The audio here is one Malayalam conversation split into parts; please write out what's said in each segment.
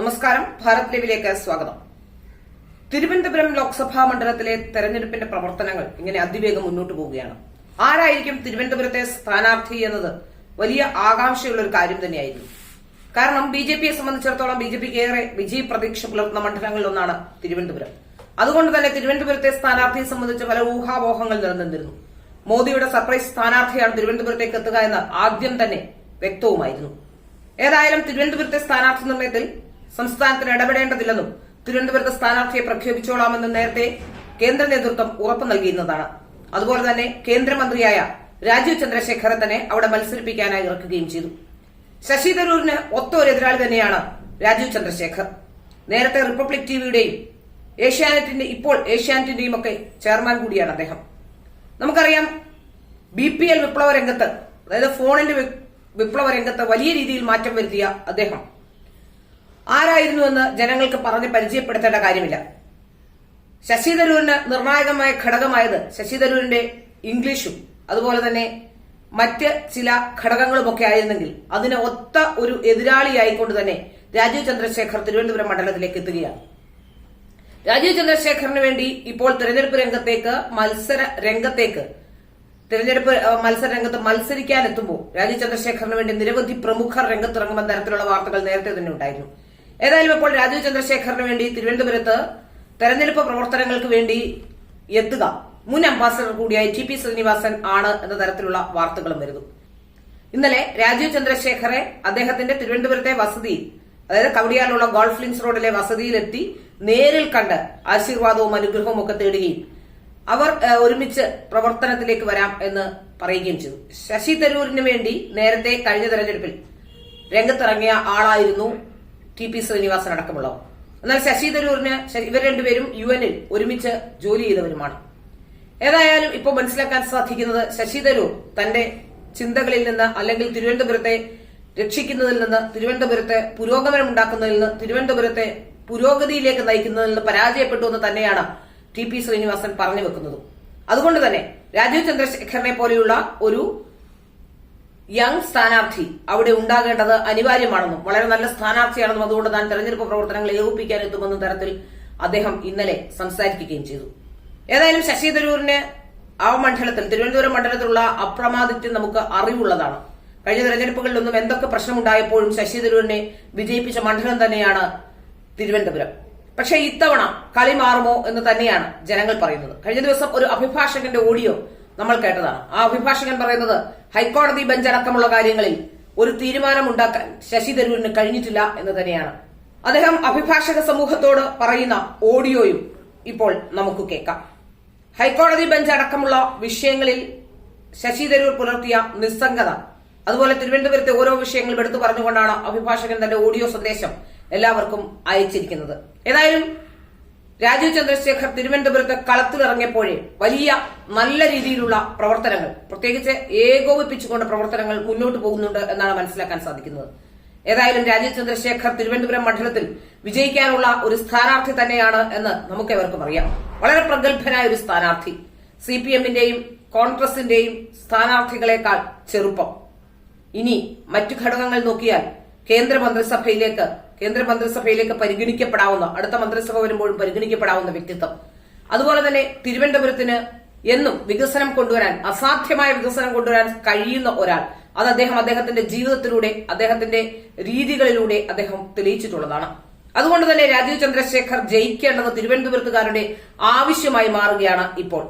നമസ്കാരം. ഭാരത് ലൈവിലേക്ക് സ്വാഗതം. തിരുവനന്തപുരം ലോക്സഭാ മണ്ഡലത്തിലെ തെരഞ്ഞെടുപ്പിന്റെ പ്രവർത്തനങ്ങൾ ഇങ്ങനെ അതിവേഗം മുന്നോട്ട് പോവുകയാണ്. ആരായിരിക്കും തിരുവനന്തപുരത്തെ സ്ഥാനാർത്ഥി എന്നത് വലിയ ആകാംക്ഷയുള്ള ഒരു കാര്യം തന്നെയായിരുന്നു. കാരണം ബി ജെ പിയെ സംബന്ധിച്ചിടത്തോളം ബി ജെ പിക്ക് ഏറെ വിജയ പ്രതീക്ഷ പുലർത്തുന്ന മണ്ഡലങ്ങളിലൊന്നാണ് തിരുവനന്തപുരം. അതുകൊണ്ട് തന്നെ തിരുവനന്തപുരത്തെ സ്ഥാനാർത്ഥിയെ സംബന്ധിച്ച് പല ഊഹാപോഹങ്ങൾ നിലനിന്നിരുന്നു. മോദിയുടെ സർപ്രൈസ് സ്ഥാനാർത്ഥിയാണ് തിരുവനന്തപുരത്തേക്ക് എത്തുക എന്ന് ആദ്യം തന്നെ വ്യക്തവുമായിരുന്നു. ഏതായാലും തിരുവനന്തപുരത്തെ സ്ഥാനാർത്ഥി നിർണയത്തിൽ സംസ്ഥാനത്തിന് ഇടപെടേണ്ടതില്ലെന്നും തിരുവനന്തപുരത്ത് സ്ഥാനാർത്ഥിയെ പ്രഖ്യാപിച്ചോളാമെന്നും നേരത്തെ കേന്ദ്ര നേതൃത്വം ഉറപ്പു നൽകിയിരുന്നതാണ്. അതുപോലെ തന്നെ കേന്ദ്രമന്ത്രിയായ രാജീവ് ചന്ദ്രശേഖരൻ തന്നെ അവിടെ മത്സരിപ്പിക്കാനായി ഇറക്കുകയും ചെയ്തു. ശശി തരൂരിന് ഒത്ത എതിരാളി തന്നെയാണ് രാജീവ് ചന്ദ്രശേഖർ. നേരത്തെ റിപ്പബ്ലിക് ടിവിയുടെയും ഏഷ്യാനെറ്റിന്റെ ഇപ്പോൾ ഏഷ്യാനെറ്റിന്റെയും ഒക്കെ ചെയർമാൻ കൂടിയാണ് അദ്ദേഹം. നമുക്കറിയാം ബി പി എൽ വിപ്ലവ രംഗത്ത് അതായത് ഫോണിന്റെ വിപ്ലവ രംഗത്ത് വലിയ രീതിയിൽ മാറ്റം വരുത്തിയ അദ്ദേഹം. ആരായിരുന്നുവെന്ന് ജനങ്ങൾക്ക് പറഞ്ഞ് പരിചയപ്പെടുത്തേണ്ട കാര്യമില്ല. ശശി തരൂരിന് നിർണായകമായ ഘടകമായത് ശശി തരൂരിന്റെ ഇംഗ്ലീഷും അതുപോലെ തന്നെ മറ്റ് ചില ഘടകങ്ങളുമൊക്കെ ആയിരുന്നെങ്കിൽ അതിന് ഒത്ത ഒരു എതിരാളിയായിക്കൊണ്ട് തന്നെ രാജീവ് ചന്ദ്രശേഖർ തിരുവനന്തപുരം മണ്ഡലത്തിലേക്ക് എത്തുകയാണ്. രാജീവ് ചന്ദ്രശേഖറിന് വേണ്ടി ഇപ്പോൾ തെരഞ്ഞെടുപ്പ് രംഗത്തേക്ക് മത്സര രംഗത്തേക്ക് തെരഞ്ഞെടുപ്പ് മത്സര രംഗത്ത് മത്സരിക്കാനെത്തുമ്പോൾ രാജീവ് ചന്ദ്രശേഖറിന് വേണ്ടി നിരവധി പ്രമുഖർ രംഗത്തിറങ്ങുമെന്ന തരത്തിലുള്ള വാർത്തകൾ നേരത്തെ തന്നെ ഉണ്ടായിരുന്നു. ഏതായാലും ഇപ്പോൾ രാജീവ് ചന്ദ്രശേഖറിന് വേണ്ടി തിരുവനന്തപുരത്ത് തെരഞ്ഞെടുപ്പ് പ്രവർത്തനങ്ങൾക്ക് വേണ്ടി എത്തുക. മുൻ അംബാസഡർ കൂടിയായ ടി പി ശ്രീനിവാസൻ ആണ് എന്ന തരത്തിലുള്ള വാർത്തകളും വരുന്നു. ഇന്നലെ രാജീവ് ചന്ദ്രശേഖറെ അദ്ദേഹത്തിന്റെ തിരുവനന്തപുരത്തെ വസതിയിൽ അതായത് കവടിയാലുള്ള ഗോൾഫ് ലിങ്സ് റോഡിലെ വസതിയിലെത്തി നേരിൽ കണ്ട് ആശീർവാദവും അനുഗ്രഹവും ഒക്കെ തേടുകയും അവർ ഒരുമിച്ച് പ്രവർത്തനത്തിലേക്ക് വരാം എന്ന് പറയുകയും ചെയ്തു. ശശി തരൂരിന് വേണ്ടി നേരത്തെ കഴിഞ്ഞ തെരഞ്ഞെടുപ്പിൽ രംഗത്തിറങ്ങിയ ആളായിരുന്നു ടി പി ശ്രീനിവാസൻ അടക്കമുള്ളവർ. എന്നാൽ ശശി തരൂരിന് ഇവർ രണ്ടുപേരും യു എനിൽ ഒരുമിച്ച് ജോലി ചെയ്തവരുമാണ്. ഏതായാലും ഇപ്പോൾ മനസ്സിലാക്കാൻ സാധിക്കുന്നത് ശശി തരൂർ തന്റെ ചിന്തകളിൽ നിന്ന് അല്ലെങ്കിൽ തിരുവനന്തപുരത്തെ രക്ഷിക്കുന്നതിൽ നിന്ന് തിരുവനന്തപുരത്തെ പുരോഗമനം ഉണ്ടാക്കുന്നതിൽ നിന്ന് തിരുവനന്തപുരത്തെ പുരോഗതിയിലേക്ക് നയിക്കുന്നതിൽ നിന്ന് പരാജയപ്പെട്ടു എന്ന് തന്നെയാണ് ടി പി ശ്രീനിവാസൻ പറഞ്ഞു വെക്കുന്നത്. അതുകൊണ്ട് തന്നെ രാജീവ് ചന്ദ്രശേഖരനെ പോലെയുള്ള ഒരു യങ് സ്ഥാനാർത്ഥി അവിടെ ഉണ്ടാകേണ്ടത് അനിവാര്യമാണെന്നും വളരെ നല്ല സ്ഥാനാർത്ഥിയാണെന്നും അതുകൊണ്ട് താൻ തെരഞ്ഞെടുപ്പ് പ്രവർത്തനങ്ങൾ ഏകോപിപ്പിക്കാൻ എത്തുമെന്ന തരത്തിൽ അദ്ദേഹം ഇന്നലെ സംസാരിക്കുകയും ചെയ്തു. ഏതായാലും ശശി തരൂരിന് ആ മണ്ഡലത്തിൽ തിരുവനന്തപുരം മണ്ഡലത്തിലുള്ള അപ്രമാദിത്യം നമുക്ക് അറിവുള്ളതാണ്. കഴിഞ്ഞ തെരഞ്ഞെടുപ്പുകളിലൊന്നും എന്തൊക്കെ പ്രശ്നമുണ്ടായപ്പോഴും ശശി തരൂരിനെ വിജയിപ്പിച്ച മണ്ഡലം തന്നെയാണ് തിരുവനന്തപുരം. പക്ഷേ ഇത്തവണ കളി മാറുമോ എന്ന് തന്നെയാണ് ജനങ്ങൾ പറയുന്നത്. കഴിഞ്ഞ ദിവസം ഒരു അഭിഭാഷകന്റെ ഓഡിയോ നമ്മൾ കേട്ടതാണ്. ആ അഭിഭാഷകൻ പറയുന്നത് ഹൈക്കോടതി ബെഞ്ച് അടക്കമുള്ള കാര്യങ്ങളിൽ ഒരു തീരുമാനമുണ്ടാക്കാൻ ശശി തരൂരിന് കഴിഞ്ഞിട്ടില്ല എന്ന് തന്നെയാണ്. അദ്ദേഹം അഭിഭാഷക സമൂഹത്തോട് പറയുന്ന ഓഡിയോയും ഇപ്പോൾ നമുക്ക് കേൾക്കാം. ഹൈക്കോടതി ബെഞ്ച് അടക്കമുള്ള വിഷയങ്ങളിൽ ശശി തരൂർ പുലർത്തിയ നിസ്സംഗത അതുപോലെ തിരുവനന്തപുരത്തെ ഓരോ വിഷയങ്ങളും എടുത്തു പറഞ്ഞുകൊണ്ടാണ് അഭിഭാഷകൻ തന്റെ ഓഡിയോ സന്ദേശം എല്ലാവർക്കും അയച്ചിരിക്കുന്നത്. ഏതായാലും രാജീവ് ചന്ദ്രശേഖർ തിരുവനന്തപുരത്ത് കളത്തിലിറങ്ങിയപ്പോഴേ വലിയ നല്ല രീതിയിലുള്ള പ്രവർത്തനങ്ങൾ പ്രത്യേകിച്ച് ഏകോപിപ്പിച്ചുകൊണ്ട് പ്രവർത്തനങ്ങൾ മുന്നോട്ട് പോകുന്നുണ്ട് എന്നാണ് മനസ്സിലാക്കാൻ സാധിക്കുന്നത്. ഏതായാലും രാജീവ് ചന്ദ്രശേഖർ തിരുവനന്തപുരം മണ്ഡലത്തിൽ വിജയിക്കാനുള്ള ഒരു സ്ഥാനാർത്ഥി തന്നെയാണ് എന്ന് നമുക്കെവർക്കും അറിയാം. വളരെ പ്രഗത്ഭനായ ഒരു സ്ഥാനാർത്ഥി. സി പി എമ്മിന്റെയും കോൺഗ്രസിന്റെയും സ്ഥാനാർത്ഥികളെക്കാൾ ചെറുപ്പം. ഇനി മറ്റു ഘടകങ്ങൾ നോക്കിയാൽ കേന്ദ്ര മന്ത്രിസഭയിലേക്ക് കേന്ദ്ര മന്ത്രിസഭയിലേക്ക് പരിഗണിക്കപ്പെടാവുന്ന അടുത്ത മന്ത്രിസഭ വരുമ്പോഴും പരിഗണിക്കപ്പെടാവുന്ന വ്യക്തിത്വം. അതുപോലെ തന്നെ തിരുവനന്തപുരത്തിന് എന്നും വികസനം കൊണ്ടുവരാൻ അസാധ്യമായ വികസനം കൊണ്ടുവരാൻ കഴിയുന്ന ഒരാൾ. അത് അദ്ദേഹം അദ്ദേഹത്തിന്റെ ജീവിതത്തിലൂടെ അദ്ദേഹത്തിന്റെ രീതികളിലൂടെ അദ്ദേഹം തെളിയിച്ചിട്ടുള്ളതാണ്. അതുകൊണ്ട് തന്നെ രാജീവ് ചന്ദ്രശേഖർ ജയിക്കേണ്ടത് തിരുവനന്തപുരത്തുകാരുടെ ആവശ്യമായി മാറുകയാണ് ഇപ്പോൾ.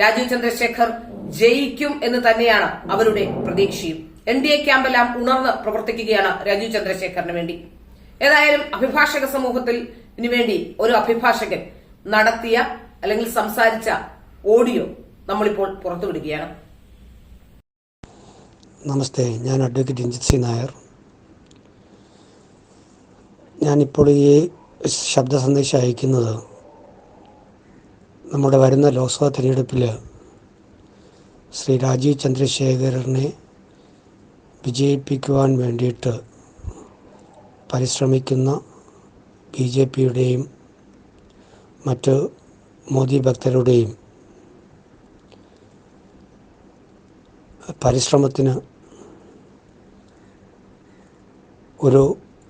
രാജീവ് ചന്ദ്രശേഖർ ജയിക്കും എന്ന് തന്നെയാണ് അവരുടെ പ്രതീക്ഷയും. എൻ ഡി എ ക്യാമ്പെല്ലാം ഉണർന്ന് പ്രവർത്തിക്കുകയാണ് രാജീവ് ചന്ദ്രശേഖറിന് വേണ്ടി. ഏതായാലും അഭിഭാഷക സമൂഹത്തിൽ വേണ്ടി ഒരു അഭിഭാഷകൻ നടത്തിയ അല്ലെങ്കിൽ സംസാരിച്ച ഓഡിയോ നമ്മളിപ്പോൾ പുറത്തുവിടുകയാണ്. നമസ്തേ ഞാൻ അഡ്വക്കേറ്റ് രഞ്ജിത് സി നായർ. ഞാനിപ്പോൾ ഈ ശബ്ദ സന്ദേശം അയക്കുന്നത് നമ്മുടെ വരുന്ന ലോക്സഭാ തിരഞ്ഞെടുപ്പിൽ ശ്രീ രാജീവ് ചന്ദ്രശേഖരനെ വിജയിപ്പിക്കുവാൻ വേണ്ടിയിട്ട് പരിശ്രമിക്കുന്ന ബി ജെ പിയുടെയും മറ്റ് മോദി ഭക്തരുടെയും പരിശ്രമത്തിന് ഒരു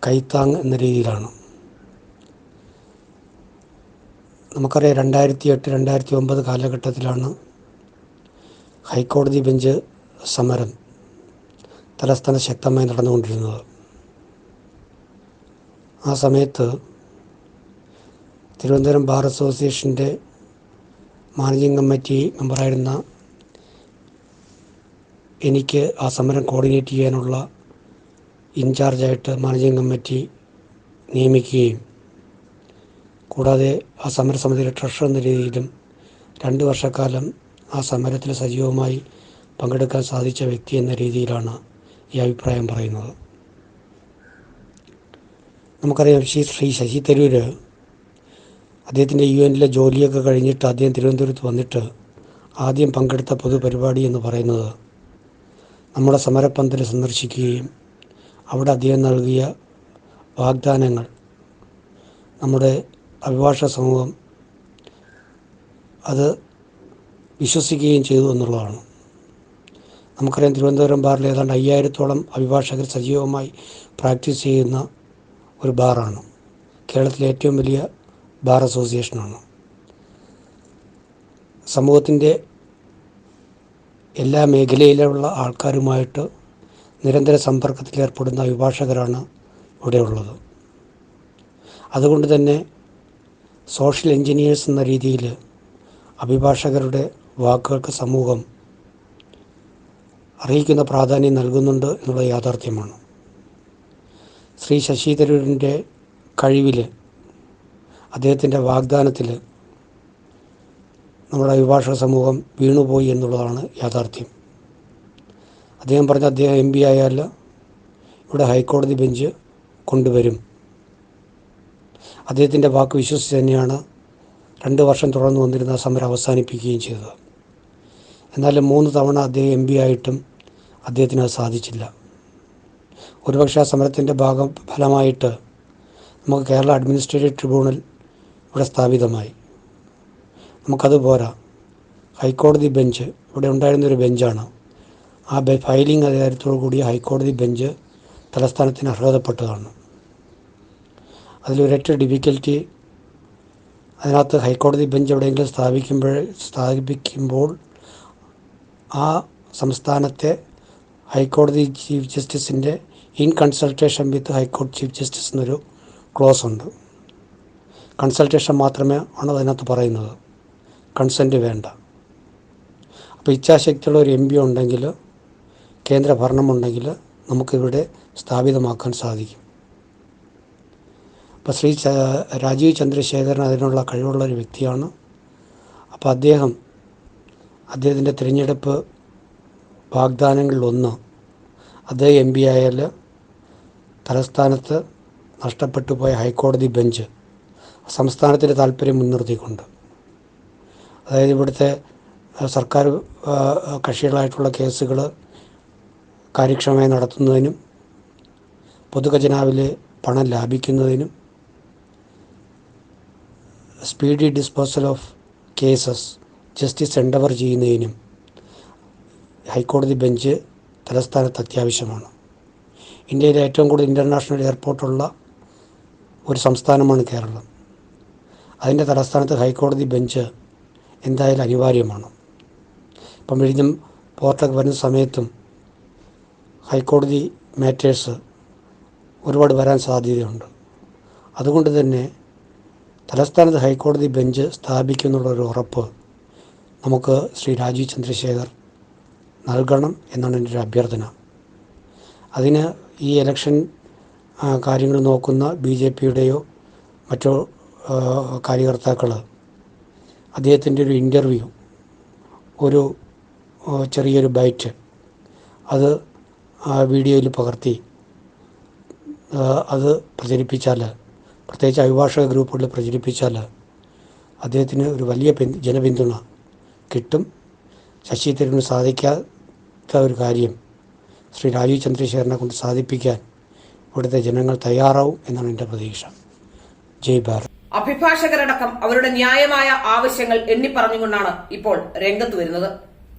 കൈത്താങ് എന്ന രീതിയിലാണ്. നമുക്കറിയാം രണ്ടായിരത്തി എട്ട് രണ്ടായിരത്തി ഒമ്പത് കാലഘട്ടത്തിലാണ് ഹൈക്കോടതി ബെഞ്ച് സമരം തലസ്ഥാന ശക്തമായി നടന്നുകൊണ്ടിരുന്നത്. ആ സമയത്ത് തിരുവനന്തപുരം ബാർ അസോസിയേഷന്റെ മാനേജിങ് കമ്മിറ്റി മെമ്പറായിരുന്ന എനിക്ക് ആ സമരം കോർഡിനേറ്റ് ചെയ്യാനുള്ള ഇൻചാർജായിട്ട് മാനേജിങ് കമ്മിറ്റി നിയമിക്കുകയും കൂടാതെ ആ സമരസമിതിയിലെ ട്രഷറർ എന്ന രീതിയിലും രണ്ട് വർഷക്കാലം ആ സമരത്തിൽ സജീവമായി പങ്കെടുക്കാൻ സാധിച്ച വ്യക്തി എന്ന രീതിയിലാണ് ഈ അഭിപ്രായം പറയുന്നത്. നമുക്കറിയാം ശ്രീ ശ്രീ ശശി തരൂർ അദ്ദേഹത്തിന്റെ യു എനിലെ ജോലിയൊക്കെ കഴിഞ്ഞിട്ട് അദ്ദേഹം തിരുവനന്തപുരത്ത് വന്നിട്ട് ആദ്യം പങ്കെടുത്ത പൊതുപരിപാടി എന്ന് പറയുന്നത് നമ്മുടെ സമരപ്പന്തൽ സന്ദർശിക്കുകയും അവിടെ അദ്ദേഹം നൽകിയ വാഗ്ദാനങ്ങൾ നമ്മുടെ അഭിഭാഷക സമൂഹം അത് വിശ്വസിക്കുകയും ചെയ്തു എന്നുള്ളതാണ്. നമുക്കറിയാം തിരുവനന്തപുരം ബാറിൽ ഏതാണ്ട് അയ്യായിരത്തോളം അഭിഭാഷകർ സജീവമായി പ്രാക്ടീസ് ചെയ്യുന്ന ഒരു ബാറാണ്. കേരളത്തിലെ ഏറ്റവും വലിയ ബാർ അസോസിയേഷനാണ്. സമൂഹത്തിന്റെ എല്ലാ മേഖലയിലുള്ള ആൾക്കാരുമായിട്ട് നിരന്തര സമ്പർക്കത്തിൽ ഏർപ്പെടുന്ന അഭിഭാഷകരാണ് ഇവിടെയുള്ളത് അതുകൊണ്ട് തന്നെ സോഷ്യൽ എൻജിനീയേഴ്സ് എന്ന രീതിയിൽ അഭിഭാഷകരുടെ വാക്കുകൾക്ക് സമൂഹം അറിയിക്കുന്ന പ്രാധാന്യം നൽകുന്നുണ്ട് എന്നുള്ള യാഥാർത്ഥ്യമാണ്. ശ്രീ ശശി തരൂരിന്റെ കഴിവിൽ അദ്ദേഹത്തിന്റെ വാഗ്ദാനത്തിൽ നമ്മുടെ അഭിഭാഷക സമൂഹം വീണുപോയി എന്നുള്ളതാണ് യാഥാർത്ഥ്യം. അദ്ദേഹം പറഞ്ഞ അദ്ദേഹം എം പി ആയാൽ ഇവിടെ ഹൈക്കോടതി ബെഞ്ച് കൊണ്ടുവരും. അദ്ദേഹത്തിന്റെ വാക്ക് വിശ്വസിച്ച് തന്നെയാണ് രണ്ട് വർഷം തുടർന്ന് വന്നിരുന്ന സമരം അവസാനിപ്പിക്കുകയും ചെയ്തത്. എന്നാൽ മൂന്ന് തവണ അദ്ദേഹം എം പി ആയിട്ടും അദ്ദേഹത്തിന് അത് സാധിച്ചില്ല. ഒരുപക്ഷെ ആ സമരത്തിന്റെ ഭാഗം ഫലമായിട്ട് നമുക്ക് കേരള അഡ്മിനിസ്ട്രേറ്റീവ് ട്രിബ്യൂണൽ ഇവിടെ സ്ഥാപിതമായി. നമുക്കത് പോരാ. ഹൈക്കോടതി ബെഞ്ച് ഇവിടെ ഉണ്ടായിരുന്നൊരു ബെഞ്ചാണ്. ആ ഫയലിംഗ് അധികാരത്തോടു കൂടിയ ഹൈക്കോടതി ബെഞ്ച് തലസ്ഥാനത്തിന് അർഹതപ്പെട്ടതാണ്. അതിലൊരൊറ്റ ഡിഫിക്കൽറ്റി അതിനകത്ത് ഹൈക്കോടതി ബെഞ്ച് എവിടെയെങ്കിലും സ്ഥാപിക്കുമ്പോൾ സ്ഥാപിക്കുമ്പോൾ ആ സംസ്ഥാനത്തെ ഹൈക്കോടതി ചീഫ് ജസ്റ്റിസിന്റെ ഇൻ കൺസൾട്ടേഷൻ വിത്ത് ഹൈക്കോടതി ചീഫ് ജസ്റ്റിസ് എന്നൊരു ക്ലോസ് ഉണ്ട് കൺസൾട്ടേഷൻ മാത്രമേ ആണ് അതിനകത്ത് പറയുന്നത്? കൺസെന്റ് വേണ്ട. അപ്പോൾ ഇച്ഛാശക്തിയുള്ള ഒരു എം പി ഉണ്ടെങ്കിൽ കേന്ദ്ര ഭരണമുണ്ടെങ്കിൽ നമുക്കിവിടെ സ്ഥാപിതമാക്കാൻ സാധിക്കും. അപ്പോൾ ശ്രീ രാജീവ് ചന്ദ്രശേഖരൻ അതിനുള്ള കഴിവുള്ള ഒരു വ്യക്തിയാണ്. അപ്പോൾ അദ്ദേഹം അദ്ദേഹത്തിന്റെ തിരഞ്ഞെടുപ്പ് വാഗ്ദാനങ്ങളിലൊന്ന് അദ്ദേഹം എം പി ആയാൽ തലസ്ഥാനത്ത് നഷ്ടപ്പെട്ടു പോയ ഹൈക്കോടതി ബെഞ്ച് സംസ്ഥാനത്തിന്റെ താല്പര്യം മുൻനിർത്തിക്കൊണ്ട്. അതായത് ഇവിടുത്തെ സർക്കാർ കക്ഷികളായിട്ടുള്ള കേസുകൾ കാര്യക്ഷമമായി നടത്തുന്നതിനും പൊതുഖജനാവിൽ പണം ലാഭിക്കുന്നതിനും speedy disposal of cases justice endeavour ചെയ്യുന്നതിനും ഹൈക്കോടതി ബെഞ്ച് തലസ്ഥാനത്ത് അത്യാവശ്യമാണ്. ഇന്ത്യയിലെ ഏറ്റവും കൂടുതൽ ഇന്റർനാഷണൽ എയർപോർട്ടുള്ള ഒരു സംസ്ഥാനമാണ് കേരളം. അതിന്റെ തലസ്ഥാനത്ത് ഹൈക്കോടതി ബെഞ്ച് എന്തായാലും അനിവാര്യമാണ്. ഇപ്പം വിഴിഞ്ഞം പോർട്ടൊക്കെ വരുന്ന സമയത്തും ഹൈക്കോടതി മാറ്റേഴ്സ് ഒരുപാട് വരാൻ സാധ്യതയുണ്ട്. അതുകൊണ്ട് തന്നെ തലസ്ഥാനത്ത് ഹൈക്കോടതി ബെഞ്ച് സ്ഥാപിക്കുന്നുള്ളൊരു ഉറപ്പ് നമുക്ക് ശ്രീ രാജീവ് ചന്ദ്രശേഖർ നൽകണം എന്നാണ് എന്റെ ഒരു അഭ്യർത്ഥന. അതിന് ഈ ഇലക്ഷൻ കാര്യങ്ങൾ നോക്കുന്ന ബി ജെ പിയുടെയോ മറ്റോ കാര്യകർത്താക്കൾ അദ്ദേഹത്തിന്റെ ഒരു ഇന്റർവ്യൂ ഒരു ചെറിയൊരു ബൈറ്റ് അത് വീഡിയോയിൽ പകർത്തി. അത് പ്രചരിപ്പിച്ചാൽ പ്രത്യേകിച്ച് അഭിഭാഷക ഗ്രൂപ്പുകളിൽ പ്രചരിപ്പിച്ചാൽ അദ്ദേഹത്തിന് ഒരു വലിയ പിന്തു ജനപിന്തുണ കിട്ടും. ശശി തരൂരിന് സാധിക്കാത്ത ഒരു കാര്യം ശ്രീ രാജീവ് ചന്ദ്രശേഖരനെ കൊണ്ട് സാധിപ്പിക്കാൻ ഇവിടുത്തെ ജനങ്ങൾ തയ്യാറാവും എന്നാണ് എന്റെ പ്രതീക്ഷ. ജയ് ഭാരത്. അഭിഭാഷകരടക്കം അവരുടെ ന്യായമായ ആവശ്യങ്ങൾ എണ്ണി എണ്ണിപ്പറഞ്ഞുകൊണ്ടാണ് ഇപ്പോൾ രംഗത്ത് വരുന്നത്.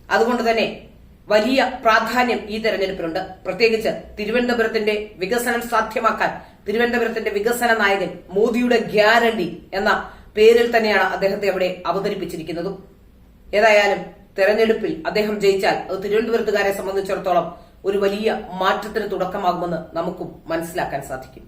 അതുകൊണ്ട് തന്നെ വലിയ പ്രാധാന്യം ഈ തെരഞ്ഞെടുപ്പിനുണ്ട് പ്രത്യേകിച്ച് തിരുവനന്തപുരത്തിന്റെ വികസനം സാധ്യമാക്കാൻ തിരുവനന്തപുരത്തിന്റെ വികസന നായകൻ മോദിയുടെ ഗ്യാരണ്ടി എന്ന പേരിൽ തന്നെയാണ് അദ്ദേഹത്തെ അവിടെ അവതരിപ്പിച്ചിരിക്കുന്നതും. ഏതായാലും തെരഞ്ഞെടുപ്പിൽ അദ്ദേഹം ജയിച്ചാൽ അത് തിരുവനന്തപുരത്തുകാരെ സംബന്ധിച്ചിടത്തോളം ഒരു വലിയ മാറ്റത്തിന് തുടക്കമാകുമെന്ന് നമുക്കും മനസ്സിലാക്കാൻ സാധിക്കും.